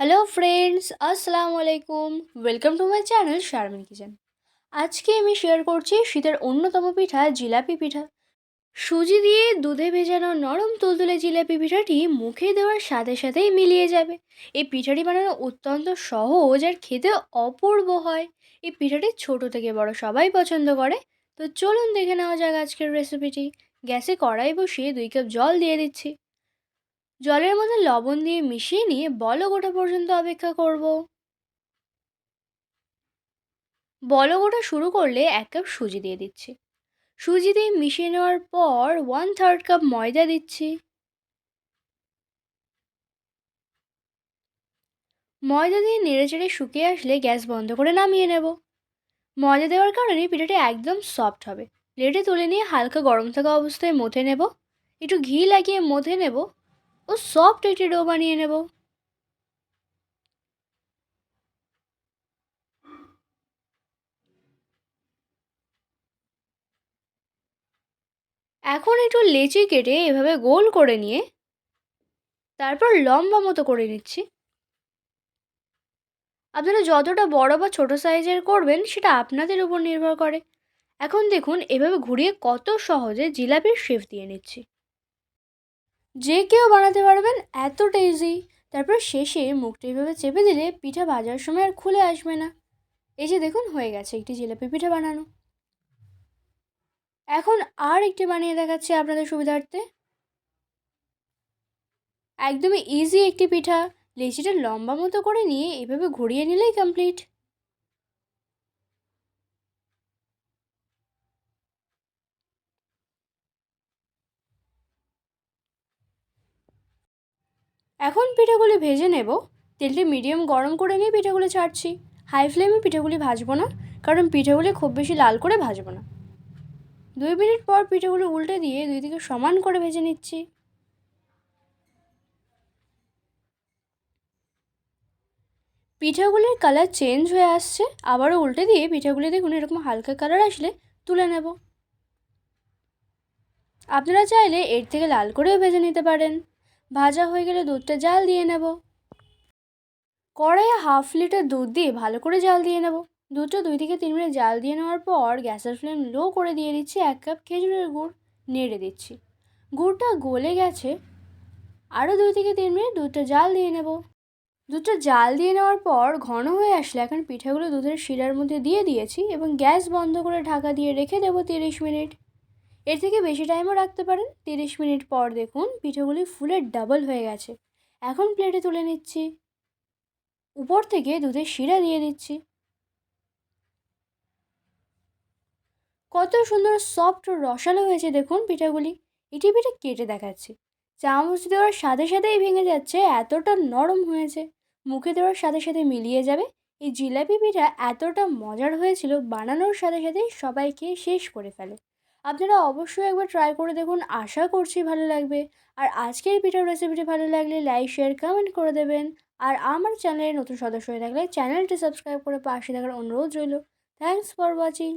Hello friends আসসালামু আলাইকুম welcome to my channel Sharmin kitchen আজকে আমি শেয়ার করছি শীতের অন্যতম পিঠা, জিলাপি পিঠা। সুজি দিয়ে দুধে ভেজানো নরম তুলতুলে জিলাপি পিঠাটি মুখে দেওয়ার সাথে সাথেই মিলিয়ে যাবে। এই পিঠাটি বানানো অত্যন্ত সহজ আর খেতে অপূর্ব হয়। এই পিঠাটি ছোট থেকে বড় সবাই পছন্দ করে। তো চলুন দেখে নেওয়া যাক আজকের রেসিপিটি গ্যাসে কড়াই বসিয়ে দুই কাপ জল দিয়ে দিচ্ছি। জলের মধ্যে লবণ দিয়ে মিশিয়ে নিয়ে বলক ওঠা পর্যন্ত অপেক্ষা করব। বলক ওঠা শুরু করলে এক কাপ সুজি দিয়ে দিচ্ছি। সুজি দিয়ে মিশিয়ে নেওয়ার পর ওয়ান থার্ড কাপ ময়দা দিচ্ছি। ময়দা দিয়ে নেড়েচেড়ে শুকিয়ে আসলে গ্যাস বন্ধ করে নামিয়ে নেব। ময়দা দেওয়ার কারণে পিঠাটি একদম সফট হবে। প্লেটে তুলে নিয়ে হালকা গরম থাকা অবস্থায় মথে নেব। একটু ঘি লাগিয়ে মথে নেব। ও সফট একটি ডো বানিয়ে নেব। এখন একটু লেচি কেটে এভাবে গোল করে নিয়ে তারপর লম্বা মতো করে নিচ্ছি। আপনারা যতটা বড় বা ছোট সাইজের করবেন, সেটা আপনাদের উপর নির্ভর করে। এখন দেখুন, এভাবে ঘুরিয়ে কত সহজে জিলাপির শেফ দিয়ে নিচ্ছি। যে কেউ বানাতে পারবেন এতটা ইজি তারপর শেষে মুখটা এইভাবে চেপে দিলে পিঠা ভাজার সময় আর খুলে আসবে না। এই যে দেখুন, হয়ে গেছে একটি জিলাপি পিঠা বানানো। এখন আর একটি বানিয়ে দেখাচ্ছি আপনাদের সুবিধার্থে। একদমই ইজি একটি পিঠা। লেচিটা লম্বা মতো করে নিয়ে এভাবে ঘুরিয়ে নিলেই কমপ্লিট এখন পিঠাগুলি ভেজে নেব। তেলটি মিডিয়াম গরম করে নিয়ে পিঠাগুলি ছাড়ছি। হাই ফ্লেমে পিঠাগুলি ভাজবো না, কারণ পিঠাগুলি খুব বেশি লাল করে ভাজবো না। দুই মিনিট পর পিঠাগুলো উল্টে দিয়ে দুই দিকে সমান করে ভেজে নিচ্ছি। পিঠাগুলির কালার চেঞ্জ হয়ে আসছে। আবারও উল্টে দিয়ে পিঠাগুলি দেখুন এরকম হালকা কালার আসলে তুলে নেব। আপনারা চাইলে এর থেকে লাল করেও ভেজে নিতে পারেন। ভাজা হয়ে গেলে দুধটা জাল দিয়ে নেব। কড়াইয়ে হাফ লিটার দুধ দিয়ে ভালো করে জাল দিয়ে নেব। দুধটা দুই থেকে তিন মিনিট জাল দিয়ে নেওয়ার পর গ্যাসের ফ্লেম লো করে দিয়ে দিচ্ছি এক কাপ খেজুরের গুড়, নেড়ে দিচ্ছি। গুড়টা গলে গেছে। আরও দুই থেকে তিন মিনিট দুধটা জাল দিয়ে নেব। দুধটা জাল দিয়ে নেওয়ার পর ঘন হয়ে আসলে এখন পিঠাগুলো দুধের শিরার মধ্যে দিয়ে দিয়েছি এবং গ্যাস বন্ধ করে ঢাকা দিয়ে রেখে দেবো তিরিশ মিনিট। এর থেকে বেশি টাইমও রাখতে পারেন। তিরিশ মিনিট পর দেখুন পিঠেগুলি ফুলের ডাবল হয়ে গেছে। এখন প্লেটে তুলে নিচ্ছি। উপর থেকে দুধের শিরা দিয়ে দিচ্ছি। কত সুন্দর সফট রসালো হয়েছে দেখুন পিঠাগুলি। এটি পিঠে কেটে দেখাচ্ছি। চামচ দেওয়ার সাথে সাথেই ভেঙে যাচ্ছে, এতটা নরম হয়েছে। মুখে দেওয়ার সাথে সাথে মিলিয়ে যাবে। এই জিলাপি পিঠা এতটা মজার হয়েছিল, বানানোর সাথে সাথেই সবাইকে শেষ করে ফেলে। আপনারা অবশ্যই একবার ট্রাই করে দেখুন। আশা করছি ভালো লাগবে। আর আজকের পিঠার রেসিপিটি ভালো লাগলে লাইক শেয়ার কমেন্ট করে দেবেন। আর আমার চ্যানেলে নতুন সদস্য হয়ে থাকলে চ্যানেলটি সাবস্ক্রাইব করে পাশে থাকার অনুরোধ রইল। Thanks for watching